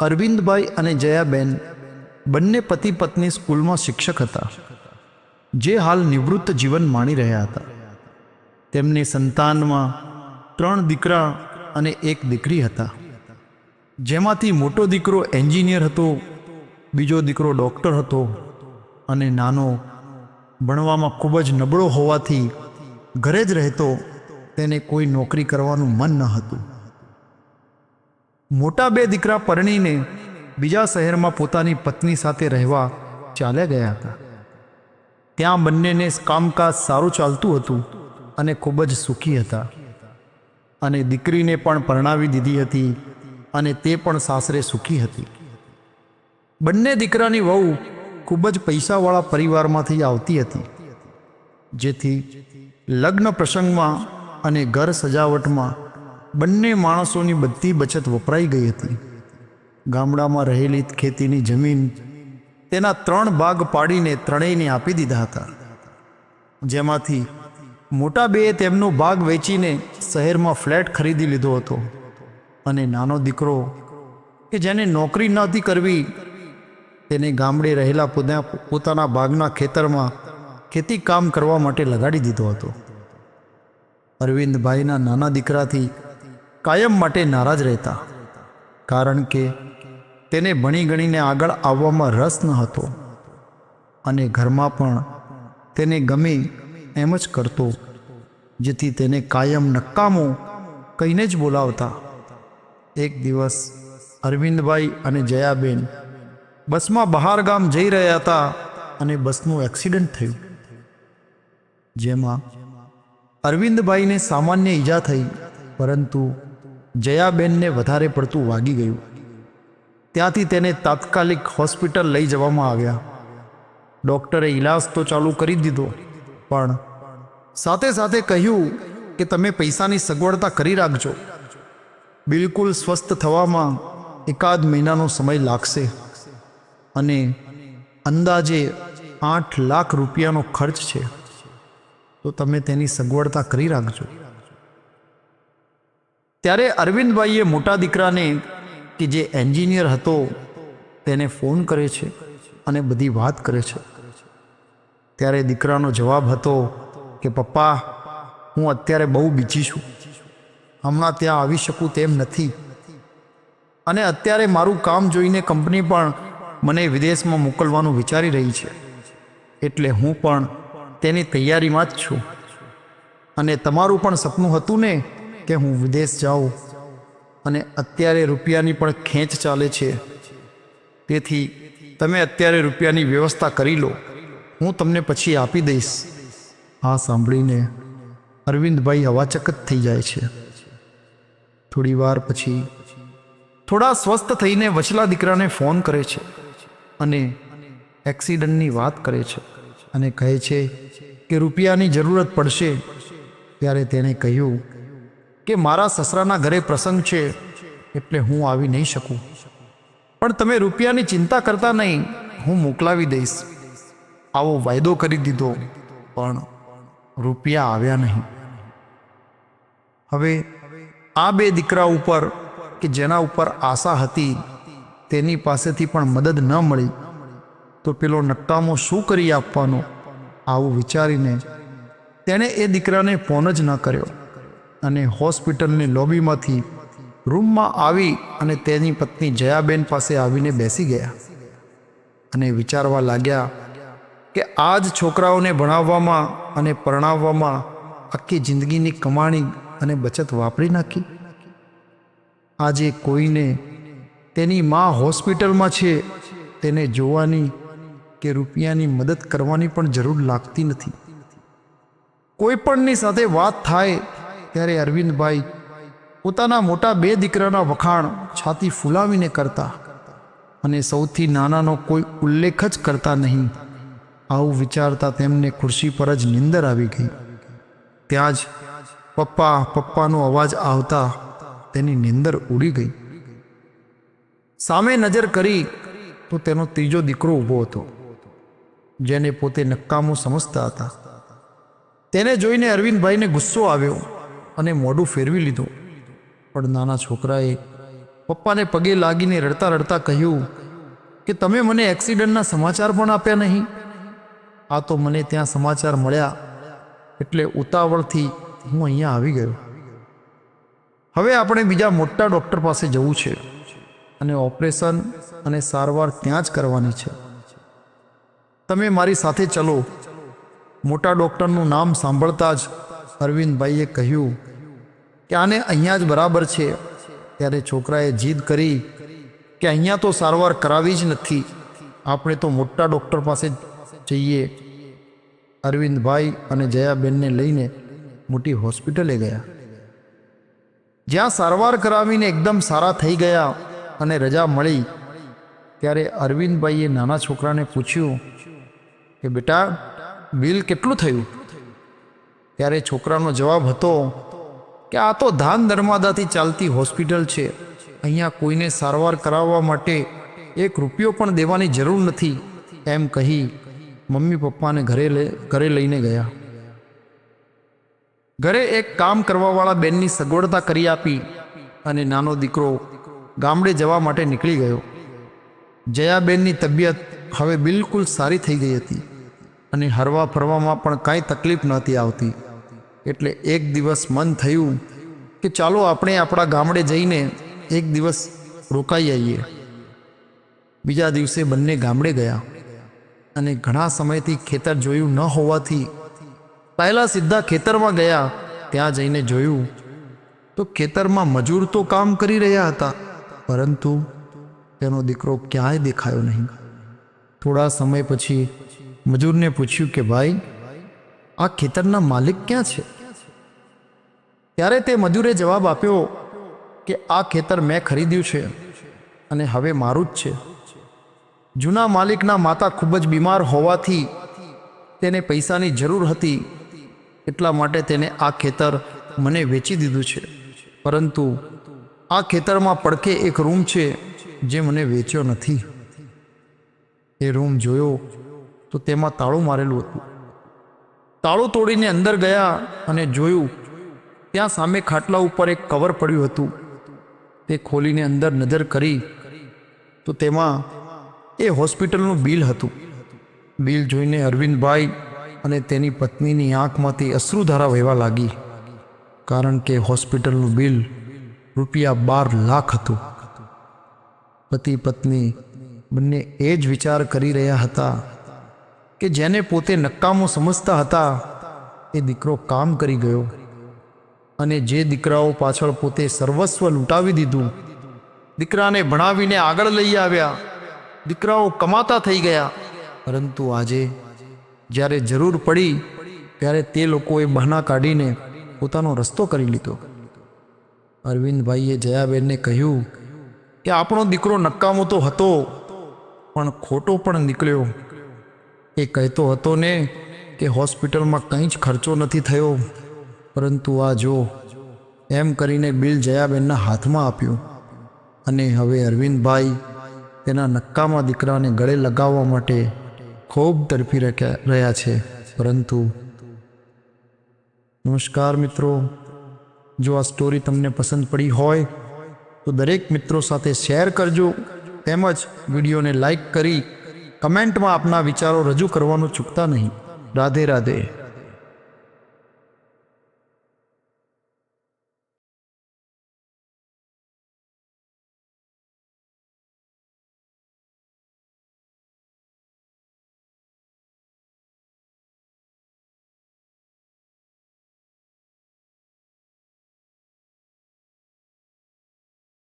અરવિંદભાઈ અને જયાબેન બંને પતિ પત્ની સ્કૂલમાં શિક્ષક હતા, જે હાલ નિવૃત્ત જીવન માણી રહ્યા હતા. તેમની સંતાનમાં ત્રણ દીકરા અને એક દીકરી હતા. જેમાંથી મોટો દીકરો એન્જિનિયર હતો, બીજો દીકરો ડૉક્ટર હતો અને નાનો ભણવામાં ખૂબ જ નબળો હોવાથી ઘરે જ રહેતો તેને કોઈ નોકરી કરવાનું મન ન હતું. મોટા બે દીકરા પરણીને બીજા શહેરમાં પોતાની પત્ની સાથે રહેવા ચાલ્યા ગયા હતા. ત્યાં બંનેને કામકાજ સારું ચાલતું હતું અને ખૂબ જ સુખી હતા. અને દીકરીને પણ પરણાવી દીધી હતી અને તે પણ સાસરે સુખી હતી. બંને દીકરાની વહુ ખૂબ જ પૈસાવાળા પરિવારમાંથી આવતી હતી. જેથી લગ્ન પ્રસંગમાં અને ઘર સજાવટમાં બંને માણસોની બધી બચત વપરાઈ ગઈ હતી. ગામડામાં રહેલી ખેતીની જમીન તેના ત્રણ ભાગ પાડીને ત્રણેયને આપી દીધા હતા. જેમાંથી મોટા બેએ તેમનો ભાગ વેચીને શહેરમાં ફ્લેટ ખરીદી લીધો હતો. અને નાનો દીકરો કે જેને નોકરી નહોતી કરવી, તેને ગામડે રહેલા પોતાના ભાગના ખેતરમાં ખેતી કામ કરવા માટે લગાડી દીધો હતો. અરવિંદભાઈના નાના દીકરાથી કાયમ માટે નારાજ રહેતા. કારણ કે તેને ભણી ગણીને આગળ આવવામાં રસ ન હતો. અને ઘરમાં પણ તેને ગમે એમ જ કરતો, જેથી તેને કાયમ નકામો કહીને જ બોલાવતા. એક દિવસ અરવિંદભાઈ અને જયાબેન બસમાં બહાર ગામ જઈ રહ્યા હતા અને બસનું એક્સિડન્ટ થયું. જેમાં અરવિંદભાઈને સામાન્ય ઈજા થઈ, પરંતુ જયાબેનને વધારે પડતું વાગી ગયું. ત્યાંથી તેને તાત્કાલિક હોસ્પિટલ લઈ જવામાં આવ્યા. ડૉક્ટરે ઈલાજ તો ચાલુ કરી દીધો, પણ સાથે સાથે કહ્યું કે તમે પૈસાની સગવડતા કરી રાખજો. બિલકુલ સ્વસ્થ થવામાં એકાદ મહિનાનો સમય લાગશે અને અંદાજે આઠ લાખ રૂપિયાનો ખર્ચ છે. તો તમે તેની સગવડતા કરી રાખજો. ત્યારે અરવિંદભાઈએ મોટા દીકરાને કે જે એન્જિનિયર હતો, તેને ફોન કરે છે અને બધી વાત કરે છે. ત્યારે દીકરાનો જવાબ હતો કે, પપ્પા, હું અત્યારે બહુ બીજી છું. હમણાં ત્યાં આવી શકું તેમ નથી. અને અત્યારે મારું કામ જોઈને કંપની પણ મને વિદેશમાં મોકલવાનું વિચારી રહી છે. એટલે હું પણ તેની તૈયારીમાં જ છું. અને તમારું પણ સપનું હતું ને કે હું વિદેશ જાઉં અને અત્યારે રૂપિયાની પણ ખેંચ ચાલે છે. તેથી તમે અત્યારે રૂપિયાની વ્યવસ્થા કરી લો. હું તમને પછી આપી દઈશ. આ સાંભળીને અરવિંદભાઈ હવાચક જ થઈ જાય છે. થોડી વાર પછી થોડા સ્વસ્થ થઈને વચલા દીકરાને ફોન કરે છે અને એક્સિડન્ટની વાત કરે છે અને કહે છે કે રૂપિયાની જરૂરત પડશે ત્યારે તેણે કહ્યું કે મારા સસરાના ઘરે પ્રસંગ છે, એટલે હું આવી નહીં શકું. પણ તમે રૂપિયાની ચિંતા કરતા નહીં, હું મોકલાવી દઈશ. આવો વાયદો કરી દીધો, પણ રૂપિયા આવ્યા નહીં. હવે આ બે દીકરા ઉપર કે જેના ઉપર આશા હતી, તેની પાસેથી પણ મદદ ન મળી, તો પેલો નટ્ટામો શું કરી આપવાનો, આવું વિચારીને તેણે એ દીકરાને ફોન જ ન કર્યો. અને હોસ્પિટલની લોબીમાંથી રૂમમાં આવી અને તેની પત્ની જયાબેન પાસે આવીને બેસી ગયા અને વિચારવા લાગ્યા કે આ જ છોકરાઓને ભણાવવામાં અને પરણાવવામાં આખી જિંદગીની કમાણી અને બચત વાપરી નાખી. આજે કોઈને તેની મા હોસ્પિટલમાં છે તેને જોવાની કે રૂપિયાની મદદ કરવાની પણ જરૂર લાગતી નથી. કોઈ પણની સાથે વાત થાય ત્યારે અરવિંદભાઈ પોતાના મોટા બે દીકરાના વખાણ છાતી ફૂલાવીને કરતા અને સૌથી નાનાનો કોઈ ઉલ્લેખ જ કરતા નહીં. આવું વિચારતા તેમને ખુરશી પર જ નિંદર આવી ગઈ. ત્યાં જ પપ્પા, પપ્પાનો અવાજ આવતા તેની નિંદર ઉડી ગઈ. સામે નજર કરી તો તેનો ત્રીજો દીકરો ઊભો હતો, જેને પોતે નકામું સમજતા હતા. તેને જોઈને અરવિંદભાઈને ગુસ્સો આવ્યો. અને મોઢું ફેરવી લીધું. પણ નાના છોકરાએ પપ્પાને પગે લાગીને રડતા રડતા કહ્યું, કે તમે મને એક્સિડન્ટના સમાચાર પણ આપ્યા નહીં? આ તો મને ત્યાં સમાચાર મળ્યા, એટલે ઉતાવળથી હું અહીંયા આવી ગયો. હવે આપણે બીજા મોટા ડૉક્ટર પાસે જવું છે અને ઓપરેશન અને સારવાર ત્યાં જ કરવાની છે. તમે મારી સાથે ચલો. મોટા ડૉક્ટરનું નામ સાંભળતા જ અરવિંદભાઈએ કહ્યું, કે આને અહીંયા જ બરાબર છે. ત્યારે છોકરાએ જીદ કરી કે અહીંયા તો સારવાર કરાવી જ નથી. આપણે તો મોટા ડૉક્ટર પાસે જઈએ. અરવિંદભાઈ અને જયાબેનને લઈને મોટી હોસ્પિટલે ગયા. જ્યાં સારવાર કરાવીને એકદમ સારા થઈ ગયા અને રજા મળી, ત્યારે અરવિંદભાઈએ નાના છોકરાને પૂછ્યું કે, બેટા, બિલ કેટલું થયું? ત્યારે છોકરાનો જવાબ હતો કે આ તો ધાન ધર્માદાથી ચાલતી હોસ્પિટલ છે. અહીંયા કોઈને સારવાર કરાવવા માટે એક રૂપિયો પણ દેવાની જરૂર નથી, એમ કહી મમ્મી પપ્પાને ઘરે ઘરે લઈને ગયા. ઘરે એક કામ કરવાવાળા બેનની સગવડતા કરી આપી અને નાનો દીકરો ગામડે જવા માટે નીકળી ગયો. જયાબેનની તબિયત હવે બિલકુલ સારી થઈ ગઈ હતી અને હરવા ફરવામાં પણ કાંઈ તકલીફ નહોતી આવતી. એટલે એક દિવસ મન થયું કે ચાલો આપણે આપણા ગામડે જઈને એક દિવસ રોકાઈ આવીએ. બીજા દિવસે બંને ગામડે ગયા અને ઘણા સમયથી ખેતર જોયું ન હોવાથી પહેલાં સીધા ખેતરમાં ગયા, ત્યાં જઈને જોયું તો ખેતરમાં મજૂર તો કામ કરી રહ્યા હતા, પરંતુ તેનો દીકરો ક્યાંય દેખાયો નહીં. થોડા સમય પછી મજૂરને પૂછ્યું કે ભાઈ આ ખેતરના માલિક ક્યાં છે? ત્યારે તે મજૂરે જવાબ આપ્યો કે આ ખેતર મેં ખરીદ્યું છે અને હવે મારું જ છે. જૂના માલિકના માતા ખૂબ જ બીમાર હોવાથી તેને પૈસાની જરૂર હતી. એટલા માટે તેને આ ખેતર મને વેચી દીધું છે. પરંતુ આ ખેતરમાં પડખે એક રૂમ છે જે મને વેચ્યો નથી. એ રૂમ જોયો તો તેમાં તાળું મારેલું હતું. તાળું તોડીને અંદર ગયા અને જોયું, ત્યાં સામે ખાટલા ઉપર એક કવર પડ્યું હતું. તે ખોલીને અંદર નજર કરી, તો તેમાં એ હોસ્પિટલનું બિલ હતું. બિલ જોઈને અરવિંદભાઈ અને તેની પત્નીની આંખમાંથી અશ્રુધારા વહેવા લાગી, કારણ કે હોસ્પિટલનું બિલ રૂપિયા બાર લાખ હતું. પતિ પત્ની બંને એ જ વિચાર કરી રહ્યા હતા કે જેને પોતે નકામો સમજતા હતા, એ દીકરો કામ કરી ગયો. અને જે દીકરાઓ પાછળ પોતે સર્વસ્વ લૂંટાવી દીધું, દીકરાને ભણાવીને આગળ લઈ આવ્યા. દીકરાઓ કમાતા થઈ ગયા. પરંતુ આજે, જ્યારે જરૂર પડી, ત્યારે તે લોકોએ બહાના કાઢીને પોતાનો રસ્તો કરી લીધો. અરવિંદભાઈએ જયાબેનને કહ્યું કે, આપણો દીકરો નકામો તો હતો, પણ ખોટો પણ નીકળ્યો. એ કહેતો હતો ને કે હોસ્પિટલમાં કંઈ જ ખર્ચો નથી થયો. પરંતુ આ જો, એમ કરીને બિલ જયાબેનના હાથમાં આપ્યું. અને હવે અરવિંદભાઈ તેના નક્કામાં દીકરાને ગળે લગાવવા માટે ખૂબ તડફી રહ્યા છે. પરંતુ નમસ્કાર મિત્રો, જો આ સ્ટોરી તમને પસંદ પડી હોય, તો દરેક મિત્રો સાથે શેર કરજો. તેમજ વિડીયોને લાઈક કરી કમેન્ટમાં આપના વિચારો રજૂ કરવાનું ચૂકતા નહીં. રાધે રાધે.